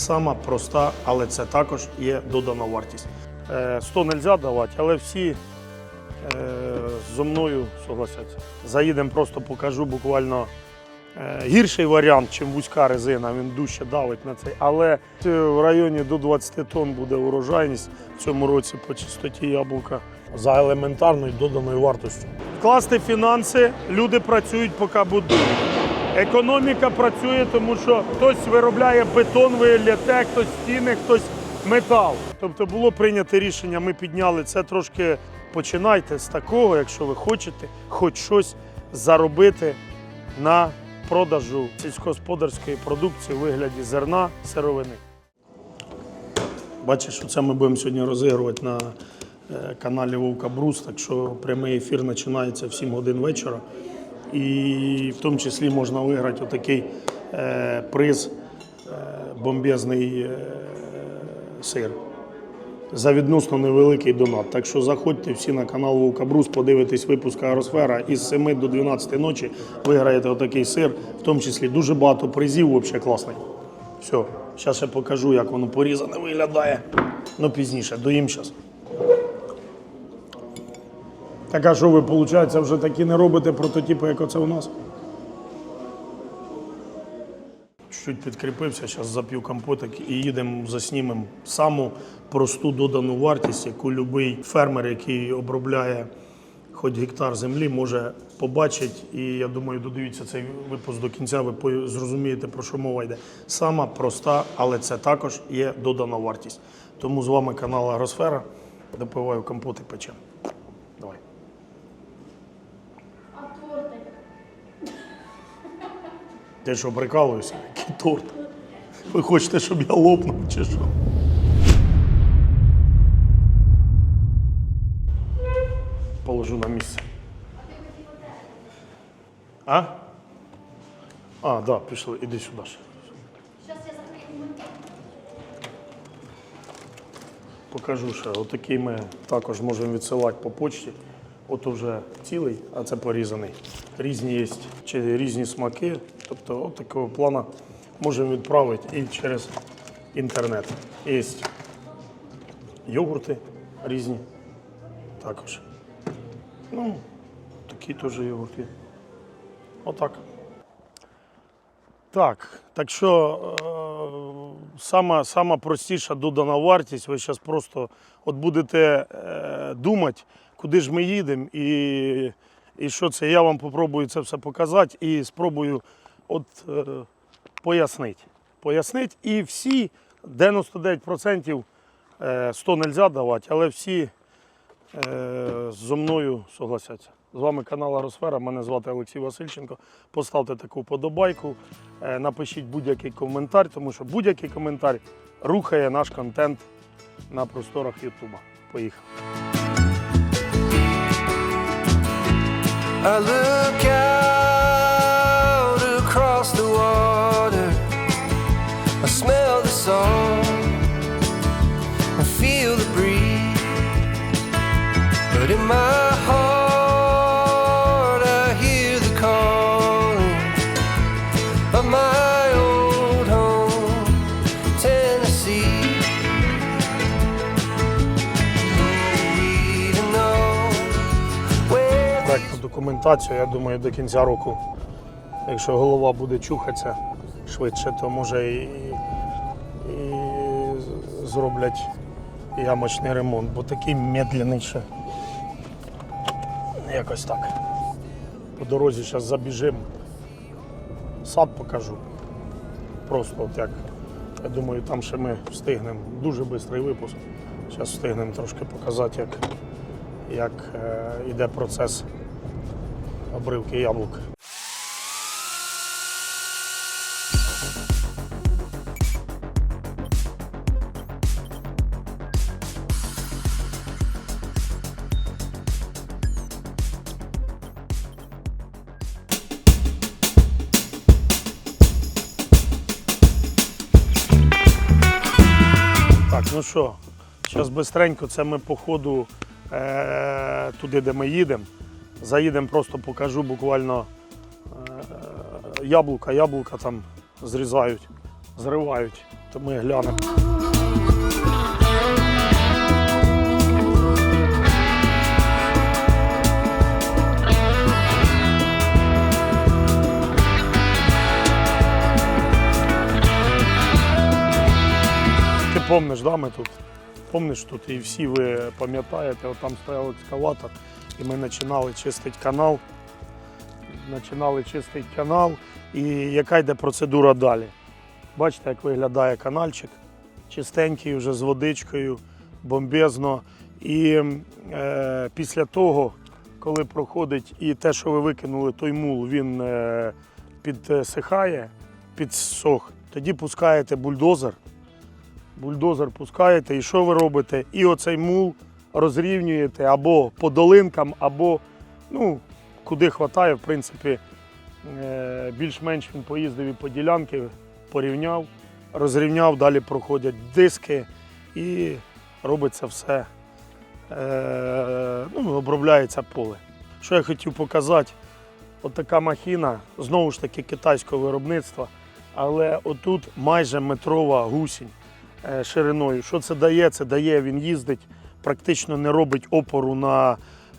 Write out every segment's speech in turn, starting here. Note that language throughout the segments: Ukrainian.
Сама проста, але це також є додана вартість. Е, 100 не можна давати, але всі е, зо мною согласяться. Заїдемо, просто покажу буквально е, гірший варіант, чим вузька резина, він дужче давить на цей. Але в районі до 20 тонн буде урожайність в цьому році по чистоті яблука за елементарною доданою вартістю. Вкласти фінанси, люди працюють, поки будують. Економіка працює, тому що хтось виробляє бетон, виляте, хтось стіни, хтось метал. Тобто було прийнято рішення, ми підняли це трошки. Починайте з такого, якщо ви хочете хоч щось заробити на продажу сільськогосподарської продукції у вигляді зерна, сировини. Бачиш, що це ми будемо сьогодні розігрувати на е, каналі Вовка Брус, так що прямий ефір починається в 7 годин вечора. І в тому числі можна виграти отакий е, приз е, бомбезний е, сир за відносно невеликий донат. Так що заходьте всі на канал Вовка подивитесь випуск Аеросфера. Із 7 до 12 ночі виграєте отакий сир, в тому числі дуже багато призів, взагалі класний. Все, зараз ще покажу, як воно порізане виглядає. Ну, пізніше, доїм зараз. Так а що ви, виходить, вже такі не робите прототипи, як оце у нас? Чуть підкріпився, зараз зап'ю компотик і їдемо, заснімемо саму просту додану вартість, яку будь-який фермер, який обробляє хоч гектар землі, може побачити. І я думаю, додивіться цей випуск до кінця, ви зрозумієте, про що мова йде. Сама проста, але це також є додана вартість. Тому з вами канал Агросфера. Допиваю компот і Ти що, прикалуєшся? Який торт? Ви хочете, щоб я лопнув чи що? Положу на місце. А? А, так, да, пішли, іди сюди ще. Зараз я закрию. Покажу ще. Отакий ми також можемо відсилати по почті. От уже цілий, а це порізаний. Різні є чи різні смаки. Тобто, от такого плану можемо відправити і через інтернет. Є йогурти різні також. Ну, такі теж йогурти. Отак. Так, так що е, сама, сама простіша додана вартість, ви зараз просто от будете е, думати, куди ж ми їдемо і, і що це. Я вам попробую це все показати і спробую от, е, пояснити. Пояснити. І всі 99% е, 100 не можна давати, але всі е, зо мною согласяться. З вами канал Агросфера, мене звати Олексій Васильченко. Поставте таку подобайку, е, напишіть будь-який коментар, тому що будь-який коментар рухає наш контент на просторах Ютуба. Поїхали. I love документацію, я думаю, до кінця року, якщо голова буде чухатися швидше, то може і, і зроблять ямочний ремонт, бо такий медленний ще. Якось так. По дорозі зараз забіжимо. Сад покажу. Просто от як. Я думаю, там ще ми встигнемо. Дуже швидкий випуск. Зараз встигнемо трошки показати, як, як е, йде процес обривки яблук. Так, ну що, зараз бистренько, це ми по ходу е, туди, де ми їдемо. Заїдемо, просто покажу буквально е, яблука, яблука там зрізають, зривають то ми глянемо. Ти помниш, да, ми тут? Помниш тут, і всі ви пам'ятаєте, от там стояв екскаватор, і ми починали чистити канал. Починали чистити канал, і яка йде процедура далі. Бачите, як виглядає канальчик. Чистенький, вже з водичкою, бомбезно. І е, після того, коли проходить і те, що ви викинули, той мул, він е, підсихає, підсох, тоді пускаєте бульдозер. Бульдозер пускаєте, і що ви робите? І оцей мул розрівнюєте або по долинкам, або ну, куди вистачає, в принципі, е, більш-менш він поїздив і по ділянки, порівняв, розрівняв, далі проходять диски і робиться все. Е, ну, обробляється поле. Що я хотів показати, от махіна, знову ж таки китайського виробництва, але отут майже метрова гусінь е, шириною. Що це дає? Це дає, він їздить, практично не робить опору на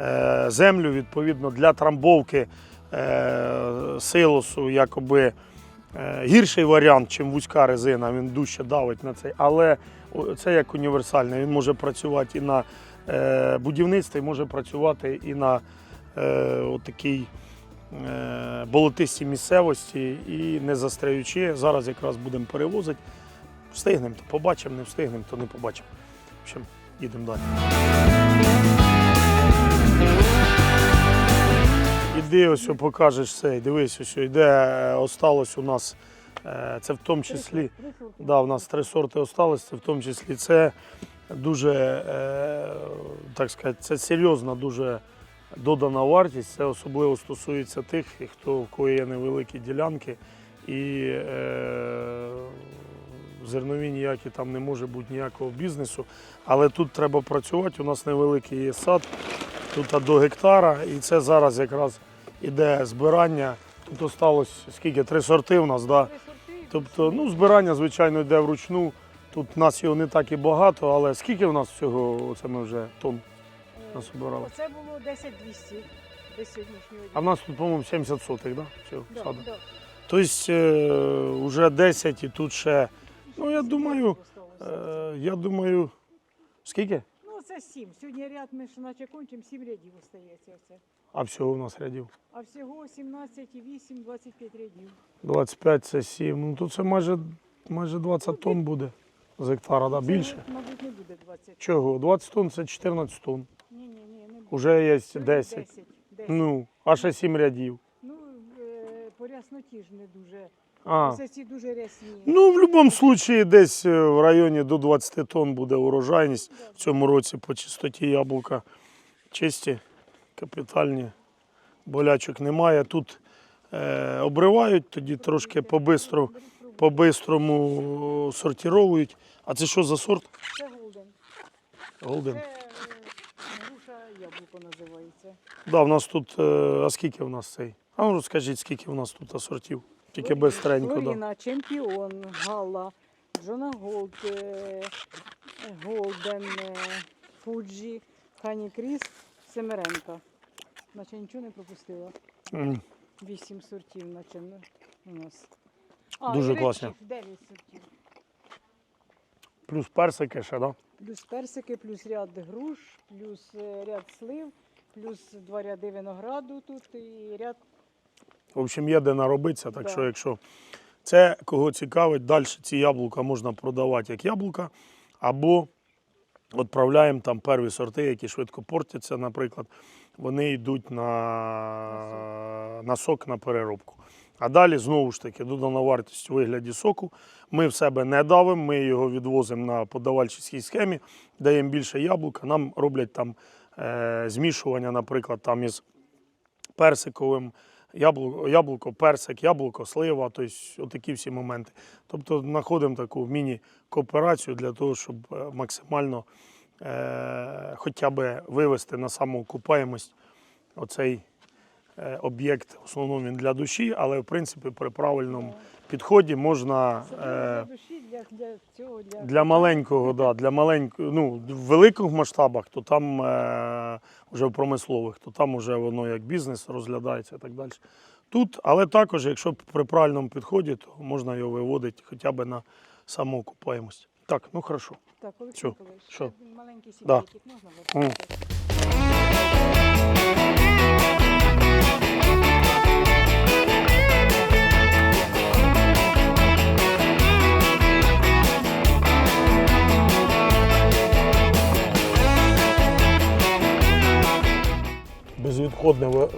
е, землю. Відповідно, для трамбовки е, силосу, якоби е, гірший варіант, чим вузька резина, він дужче давить на цей. Але це як універсальний. Він може працювати і на будівництві, може працювати і на отакій е, болотистій місцевості і не застряючи. Зараз якраз будемо перевозити. Встигнемо, то побачимо, не встигнемо, то не побачимо. В общем, їдемо далі. Іди ось покажеш цей, дивись, ось йде, е, осталось у нас, е, це в тому числі, да, у нас три сорти осталось, це в тому числі це дуже, е, так сказати, це серйозна дуже додана вартість. Це особливо стосується тих, хто в кого є невеликі ділянки і зернові ніякі там не може бути ніякого бізнесу. Але тут треба працювати. У нас невеликий є сад, тут до гектара, і це зараз якраз іде збирання. Тут осталось скільки? Три сорти у нас, да? Тобто, ну, збирання, звичайно, йде вручну. Тут нас його не так і багато, але скільки в нас всього оце ми вже тонн насобирали? Це було 10 200 до сьогоднішнього А в нас тут, по-моєму, 70 сотих, да? Цього Да, саду. да. Тобто е, вже 10 і тут ще. Ну, я думаю, е, я думаю, скільки? Ну, це 7. Сьогодні ряд ми ж наче кончимо, 7 рядів остається. Оце. А всього у нас рядів. А всього 17,8, 25 рядів. 25 це 7. Ну тут це майже, майже 20 тонн буде з гектара, да? Це, більше. мабуть, не буде 20. Чого? 20 тонн це 14 тонн. Ні, ні, ні, не буде. Уже є Сьогодні 10. 10. 10. Ну, а ще 7 рядів. Ну, е, по рясноті ж не дуже. А. Ось дуже рясні. Ну, в будь-якому випадку, десь е, в районі до 20 тонн буде урожайність в цьому році по чистоті яблука. Чисті, капітальні, болячок немає. Тут е, обривають, тоді трошки по-бистрому сортіровують. А це що за сорт? Це голден. Голден. Це е, груша яблуко називається. Да, в нас тут, е, а скільки в нас цей? А ну розкажіть, скільки в нас тут сортів? Тільки бистренько. Да. Флоріна, Чемпіон, Гала, Джона Голд, е, Голден, е, Фуджі, Хані Кріс, Семеренка. Наче нічого не пропустила. М, Вісім сортів, наче ну, у нас. Дуже і класно. речів Дев'ять сортів. Плюс персики ще, да? Плюс персики, плюс ряд груш, плюс е, ряд слив, плюс два ряди винограду тут і ряд В общем, є де наробитися, так Да. що якщо це кого цікавить, далі ці яблука можна продавати як яблука, або відправляємо там перві сорти, які швидко портяться, наприклад, вони йдуть на, на сок на переробку. А далі знову ж таки додана вартість у вигляді соку. Ми в себе не давимо, ми його відвозимо на подавальчій схемі, даємо більше яблука, нам роблять там е, змішування, наприклад, там із персиковим, яблуко, яблуко, персик, яблуко, слива, тобто отакі всі моменти. Тобто знаходимо таку міні-кооперацію для того, щоб е, максимально е, хоча б вивести на самоокупаємость оцей е, об'єкт. В основному він для душі, але в принципі при правильному підході можна. Е, для маленького, да, для маленького, ну, в великих масштабах, то там е, вже в промислових, то там вже воно як бізнес розглядається і так далі. Тут, але також, якщо при правильному підході, то можна його виводити хоча б на самоокупаємость. Так, ну хорошо. Так, Олексій Що? Миколаївич, Що? маленький Да. секретик можна М. Безвідходне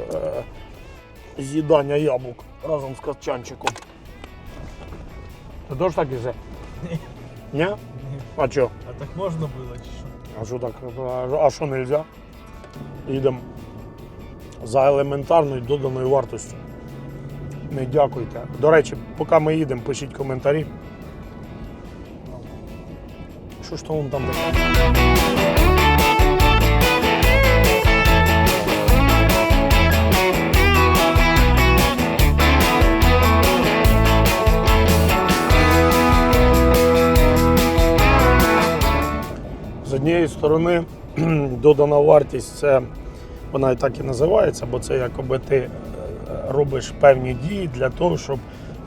з'їдання яблук разом з качанчиком. Ти теж так ізе? Ні. Ні? А що? А так можна було чи що? А що так? А- що не можна? Їдемо за елементарною доданою вартостю. Не дякуйте. До речі, поки ми їдемо, пишіть коментарі. Що ж то вон там таке? Однієї сторони, додана вартість це вона і так і називається, бо це якоби ти е, робиш певні дії для того, щоб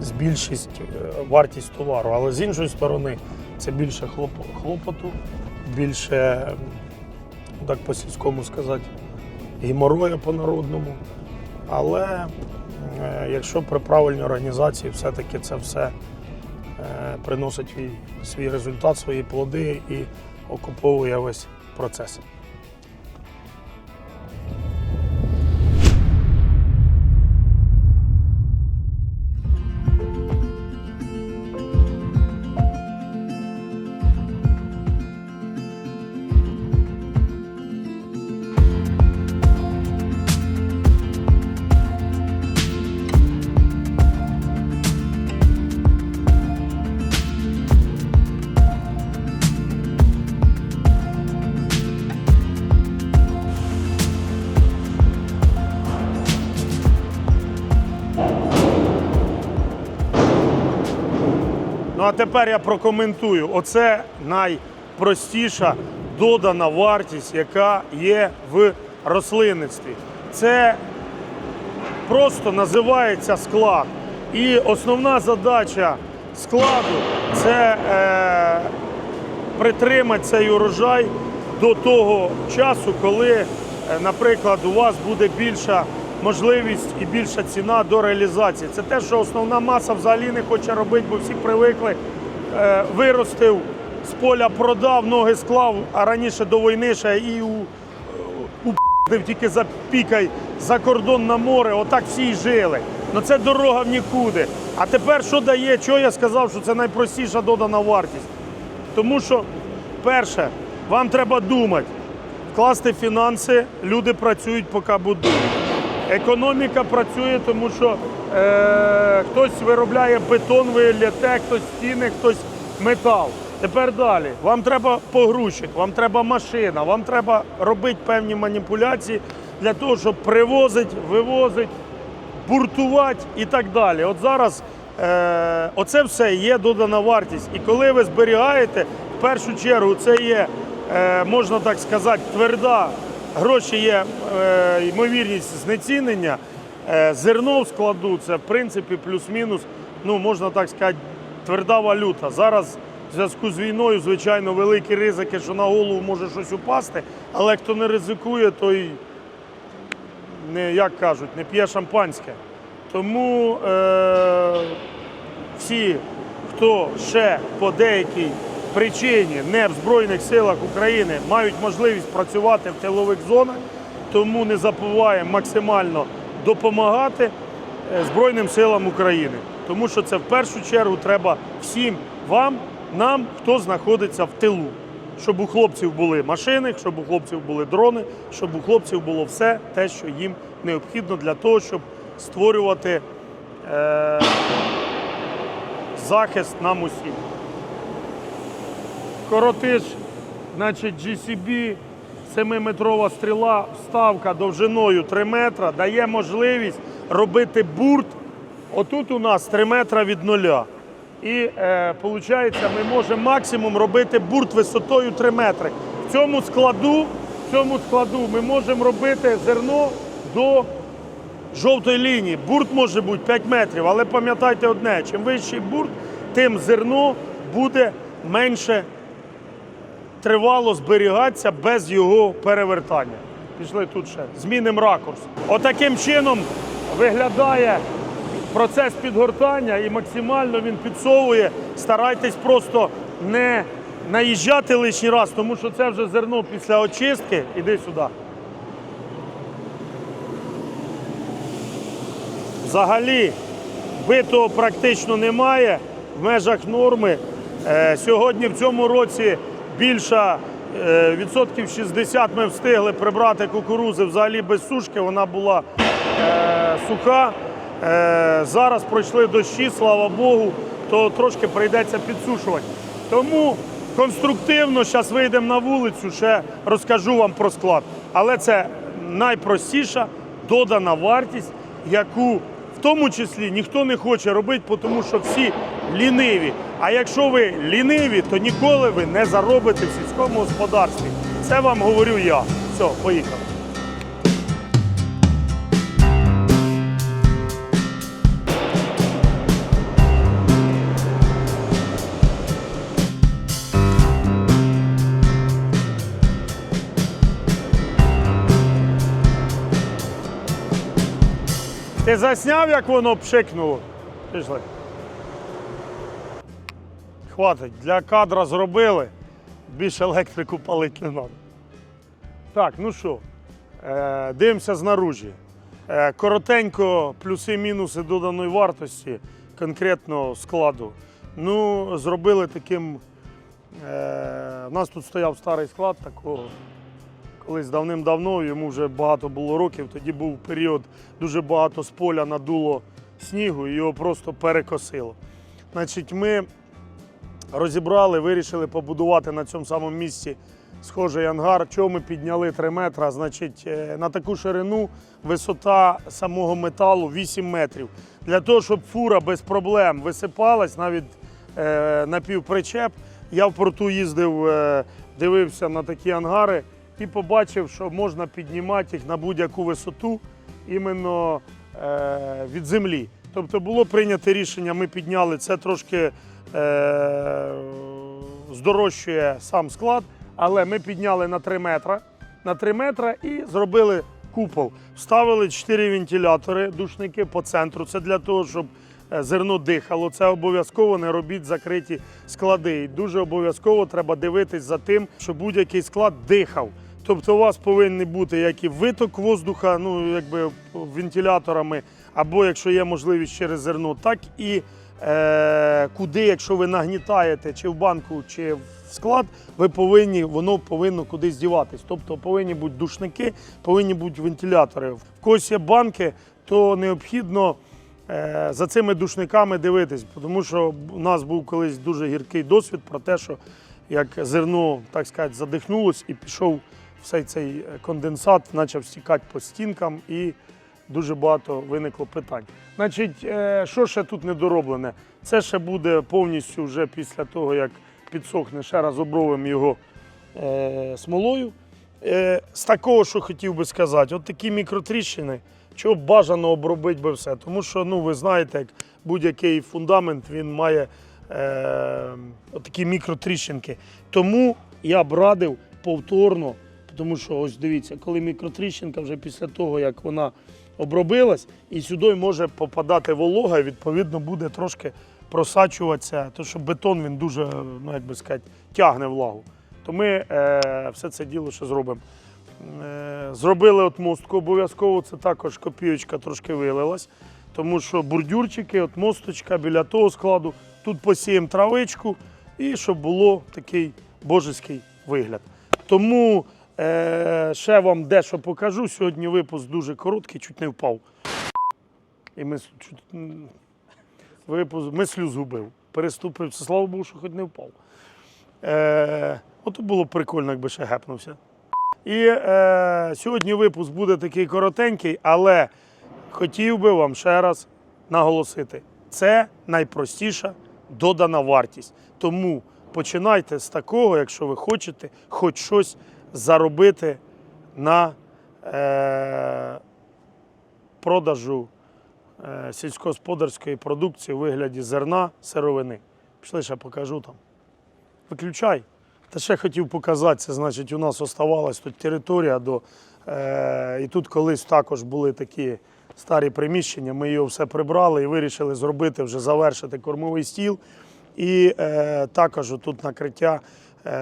збільшити е, вартість товару. Але з іншої сторони, це більше хлопоту, більше, так по-сільському сказати, геморою по-народному. Але е, якщо при правильній організації все-таки це все приносить свій результат, свої плоди і окуповує весь процес. А тепер я прокоментую. Оце найпростіша додана вартість, яка є в рослинництві. Це просто називається склад. І основна задача складу це е, притримати цей урожай до того часу, коли, е, наприклад, у вас буде більша можливість і більша ціна до реалізації. Це те, що основна маса взагалі не хоче робити, бо всі привикли. Е, виростив з поля, продав, ноги склав, а раніше до війни ще і у упив тільки запікай за кордон на море, отак всі й жили. Ну це дорога в нікуди. А тепер що дає? Чого я сказав, що це найпростіша додана вартість? Тому що, перше, вам треба думати, вкласти фінанси, люди працюють, поки будують. Економіка працює, тому що е, хтось виробляє бетон, ви лєте, хтось стіни, хтось метал. Тепер далі. Вам треба погрузчик, вам треба машина, вам треба робити певні маніпуляції для того, щоб привозити, вивозити, буртувати і так далі. От зараз е, оце все є додана вартість. І коли ви зберігаєте, в першу чергу це є, е, можна так сказати, тверда. Гроші є е, ймовірність знецінення. Е, зерно в складу це в принципі плюс-мінус, ну можна так сказати, тверда валюта. Зараз в зв'язку з війною, звичайно, великі ризики, що на голову може щось упасти, але хто не ризикує, той не як кажуть, не п'є шампанське. Тому е, всі, хто ще по деякій причині не в Збройних силах України, мають можливість працювати в тилових зонах, тому не забуваємо максимально допомагати е, Збройним силам України. Тому що це в першу чергу треба всім вам, нам, хто знаходиться в тилу. Щоб у хлопців були машини, щоб у хлопців були дрони, щоб у хлопців було все те, що їм необхідно для того, щоб створювати е, захист нам усім. Коротиш, значить GCB, 7-метрова стріла, вставка довжиною 3 метра дає можливість робити бурт. Отут у нас 3 метра від нуля. І е, ми можемо максимум робити бурт висотою 3 метри. В цьому складу, в цьому складу ми можемо робити зерно до жовтої лінії. Бурт може бути 5 метрів, але пам'ятайте одне: чим вищий бурт, тим зерно буде менше тривало зберігатися без його перевертання. Пішли тут ще. Змінимо ракурс. Отаким чином виглядає процес підгортання і максимально він підсовує. Старайтесь просто не наїжджати лишній раз, тому що це вже зерно після очистки. Іди сюди. Взагалі битого практично немає в межах норми. Е, Сьогодні в цьому році більше е, відсотків 60 ми встигли прибрати кукурузи взагалі без сушки. Вона була е, суха. Е, зараз пройшли дощі, слава Богу, то трошки прийдеться підсушувати. Тому конструктивно зараз вийдемо на вулицю, ще розкажу вам про склад. Але це найпростіша додана вартість, яку в тому числі ніхто не хоче робити, тому що всі ліниві. А якщо ви ліниві, то ніколи ви не заробите в сільському господарстві. Це вам говорю я. Все, поїхали. Ти засняв, як воно пшикнуло? Пішли. Хватить. Для кадра зробили. Більше електрику палити не треба. Так, ну що, е, дивимося знаружі. Е, коротенько, плюси-мінуси доданої вартості конкретно складу. Ну, зробили таким. Е, у нас тут стояв старий склад такого колись давним-давно, йому вже багато було років. Тоді був період, дуже багато з поля надуло снігу і його просто перекосило. Значить, ми розібрали, вирішили побудувати на цьому самому місці схожий ангар. Чого ми підняли 3 метри? Значить, е, на таку ширину висота самого металу 8 метрів. Для того, щоб фура без проблем висипалась, навіть е, напівпричеп, я в порту їздив, е, дивився на такі ангари і побачив, що можна піднімати їх на будь-яку висоту іменно е, від землі. Тобто було прийнято рішення, ми підняли це трошки здорожчує сам склад, але ми підняли на 3 метри, на 3 метри і зробили купол. Вставили 4 вентилятори, душники по центру. Це для того, щоб е, зерно дихало. Це обов'язково не робіть закриті склади. І дуже обов'язково треба дивитись за тим, щоб будь-який склад дихав. Тобто у вас повинен бути як і виток воздуха, ну якби вентиляторами, або якщо є можливість через зерно, так і е, куди, якщо ви нагнітаєте чи в банку, чи в склад, ви повинні, воно повинно кудись діватись. Тобто повинні бути душники, повинні бути вентилятори. В когось є банки, то необхідно е, за цими душниками дивитись, тому що у нас був колись дуже гіркий досвід про те, що як зерно, так сказати, задихнулось і пішов все цей конденсат, почав стікати по стінкам і дуже багато виникло питань. Значить, е, що ще тут недороблене? Це ще буде повністю вже після того, як підсохне, ще раз обровимо його е, смолою. Е, з такого, що хотів би сказати, от такі мікротріщини, чого бажано обробити би все. Тому що, ну, ви знаєте, як будь-який фундамент він має е, такі мікротріщинки. Тому я б радив повторно, тому що ось дивіться, коли мікротріщинка вже після того, як вона обробилась, і сюди може попадати волога, і відповідно буде трошки просачуватися, тому що бетон він дуже, ну як би сказати, тягне влагу. То ми е, все це діло ще зробимо. Е, зробили от мостку обов'язково, це також копійочка трошки вилилась, тому що бурдюрчики, от мосточка біля того складу, тут посіємо травичку і щоб було такий божеський вигляд. Тому е, ще вам дещо покажу. Сьогодні випуск дуже короткий, чуть не впав. І ми чуть, випуск, мислю згубив. Переступив. Це слава Богу, що хоч не впав. Е, ото було прикольно, якби ще гепнувся. І е, сьогодні випуск буде такий коротенький, але хотів би вам ще раз наголосити: це найпростіша додана вартість. Тому починайте з такого, якщо ви хочете хоч щось заробити на е, продажу е, сільськогосподарської продукції у вигляді зерна, сировини. Пішли, ще покажу там. Виключай. Та ще хотів показати, це значить, у нас оставалась тут територія до. Е, і тут колись також були такі старі приміщення. Ми його все прибрали і вирішили зробити вже завершити кормовий стіл. І е, також тут накриття,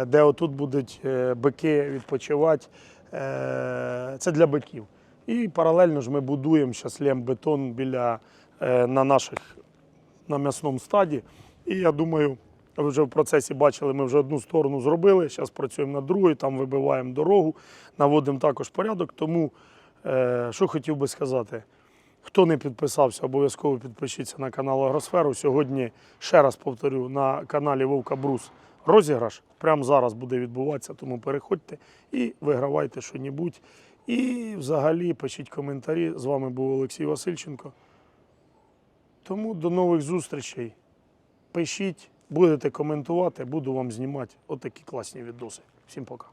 де отут будуть е, бики відпочивати. Е, це для биків. І паралельно ж ми будуємо зараз лембетон біля е, на наших на м'ясному стаді. І я думаю, ви вже в процесі бачили, ми вже одну сторону зробили. Зараз працюємо над другою, там вибиваємо дорогу, наводимо також порядок. Тому, е, що хотів би сказати, хто не підписався, обов'язково підпишіться на канал Агросферу. Сьогодні, ще раз повторю, на каналі Вовка Брус розіграш. Прямо зараз буде відбуватися, тому переходьте і вигравайте що-небудь. І взагалі пишіть коментарі. З вами був Олексій Васильченко. Тому до нових зустрічей. Пишіть, будете коментувати, буду вам знімати отакі класні відоси. Всім пока.